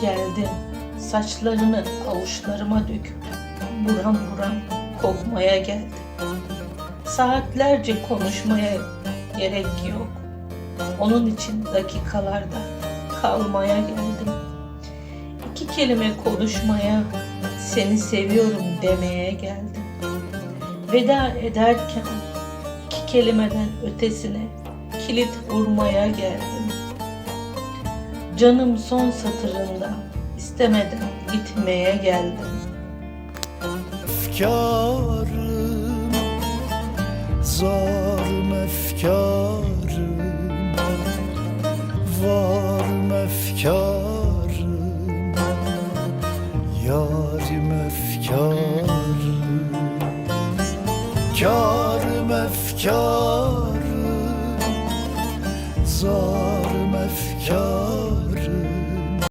geldin saçlarını avuçlarıma döküp buram buram kokmaya geldim. Saatlerce konuşmaya gerek yok. Onun için dakikalarda kalmaya geldim. İki kelime konuşmaya, seni seviyorum demeye geldim. Veda ederken iki kelimeden ötesine kilit vurmaya geldim. Canım son satırında istemeden gitmeye geldim. Efkarım, zarım efkarım, varım efkarım, yarim efkarım, karım efkarım, zarım efkarım.